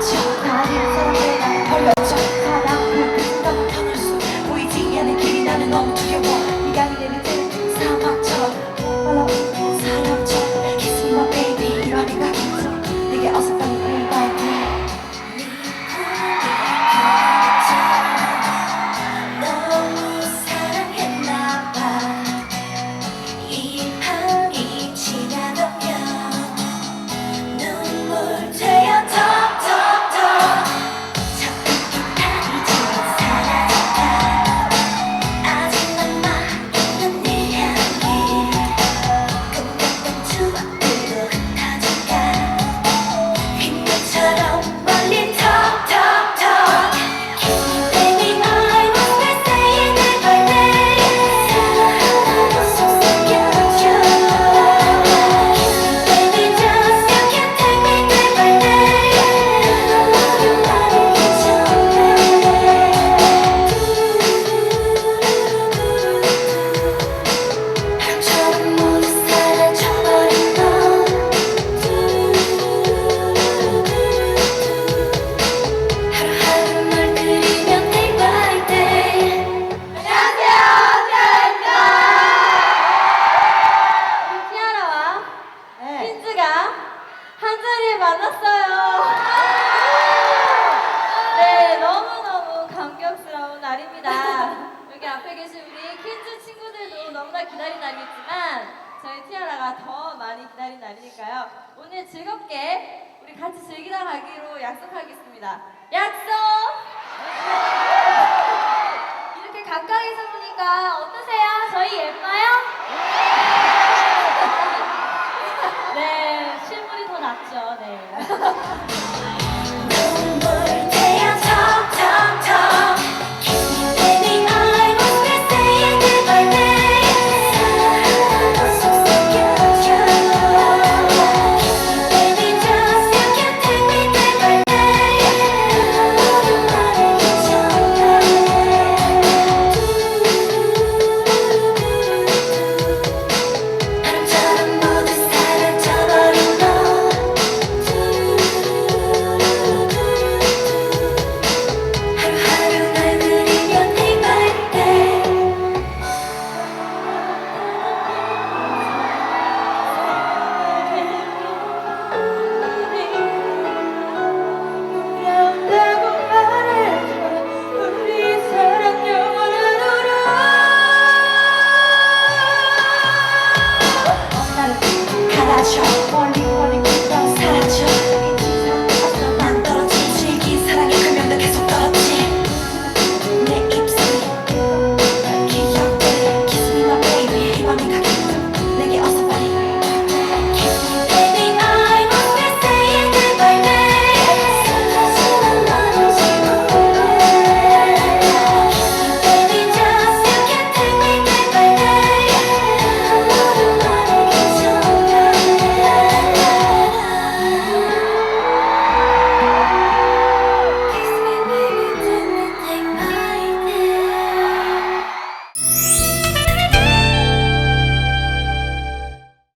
저 나를 저보다 기다린 날이겠지만 저희 티아라가 더 많이 기다린 날이니까요. 오늘 즐겁게 우리 같이 즐기다 가기로 약속하겠습니다. 약속! 이렇게 가까이서 보니까 어떠세요? 저희 예뻐요?